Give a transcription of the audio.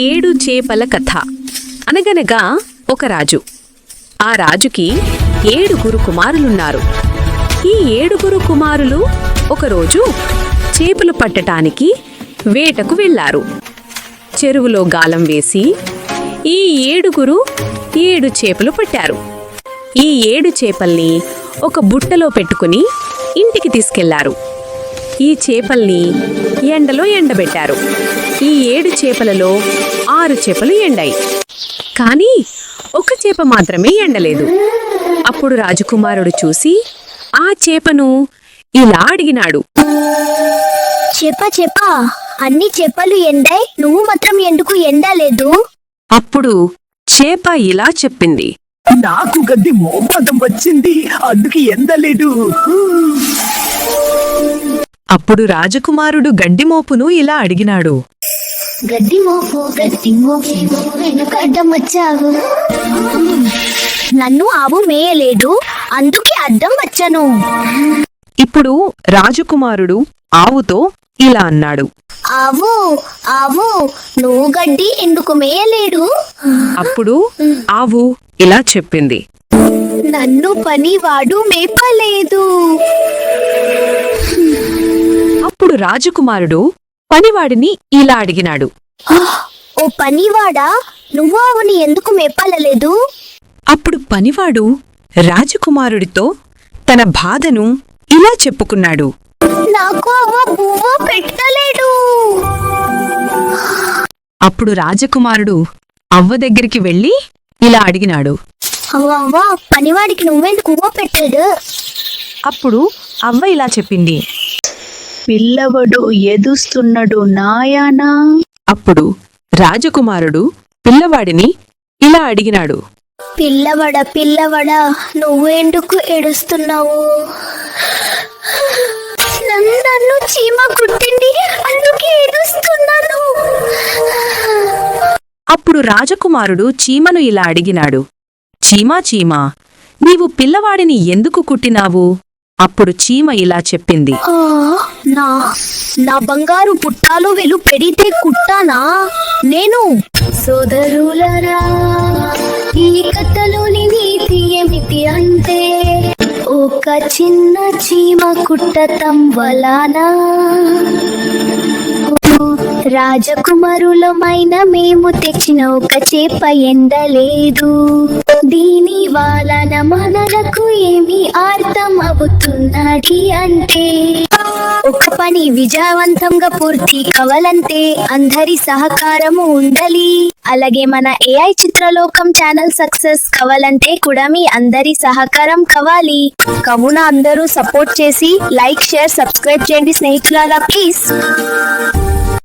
ఏడు చేపల కథ. అనగనగా ఒక రాజు. ఆ రాజుకి ఏడుగురు కుమారులున్నారు. ఈ ఏడుగురు కుమారులు ఒకరోజు చేపలు పట్టటానికి వేటకు వెళ్ళారు. చెరువులో గాలం వేసి ఈ ఏడుగురు ఏడు చేపలు పట్టారు. ఈ ఏడు చేపల్ని ఒక బుట్టలో పెట్టుకుని ఇంటికి తీసుకెళ్ళారు. ఈ చేపల్ని ఎండలో ఎండబెట్టారు. ఈ ఏడు చేపలలో ఆరు చేపలు ఎండాయి. కానీ ఒక చేప మాత్రమే ఎండలేదు. అప్పుడు రాజకుమారుడు చూసి ఆ చేపను ఇలా అడిగినాడు. చెప్ప చెప్ప. అన్ని చెప్పలు ఎండాయి. నువ్వు మాత్రం ఎందుకు ఎండలేదు? అప్పుడు చేప ఇలా చెప్పింది. నాకు గడ్డి మోపదం వచ్చింది. అందుకు ఎందలేడు అప్పుడు రాజకుమారుడు గడ్డిమోపును ఇలా అడిగినాడు. నన్ను ఆవు మేయలేదు అందుకే అడ్డం వచ్చాను. ఇప్పుడు రాజకుమారుడు ఆవుతో ఇలా అన్నాడు. ఆవు ఆవు నువ్వు గడ్డి ఎందుకు మేయలేడు? అప్పుడు ఆవు ఇలా చెప్పింది. నన్ను పనివాడు మేపలేదు. అప్పుడు రాజకుమారుడు పనివాడిని ఇలా అడిగినాడు. ఓ పనివాడా? నువ్వు ఆవుని ఎందుకు మేపలలేదు? అప్పుడు పనివాడు రాజకుమారుడితో తన బాధను ఇలా చెప్పుకున్నాడు. నాకు అప్పుడు రాజకుమారుడు అవ్వ దగ్గరికి వెళ్ళి ఇలా అడిగినాడు. పనివాడికి నువ్వెందుకు పెట్టాడు అప్పుడు అవ్వ ఇలా చెప్పింది. పిల్లవడు ఎదుస్తున్నాడు నాయానా. అప్పుడు రాజకుమారుడు పిల్లవాడిని ఇలా అడిగినాడు. పిల్లవడ పిల్లవడ నువ్వెందుకు ఏడుస్తున్నావు? నన్ను చీమ కుట్టింది అందుకే ఏడుస్తున్నాను. అప్పుడు రాజకుమారుడు చీమను ఇలా అడిగినాడు. చీమా చీమా నీవు పిల్లవాడిని ఎందుకు కుట్టినావు? అప్పుడు చీమ ఇలా చెప్పింది. నా నా బంగారు పుట్టాలు వెలు పెడితే కుట్టానా? నేను. సోదరులరా ఈ కథలోని నీతి ఏమిటి అంటే ఒక చిన్న చీమ కుట్టతం వలనా? రాజకుమారులమైన మేము తెచ్చిన ఒక చేప ఎండలేదు. దీని వలన మనలకు ఏమి అర్థం అవుతున్నది అంటే ఒక పని విజయవంతంగా పూర్తి కావాలంటే అందరి సహకారము ఉండాలి. అలాగే మన ఏఐ చిత్రలోకం ఛానల్ సక్సెస్ కావాలంటే కూడా మీ అందరి సహకారం కావాలి. కవున అందరూ సపోర్ట్ చేసి లైక్ షేర్ సబ్స్క్రైబ్ చేయండి స్నేహితులారా ప్లీజ్.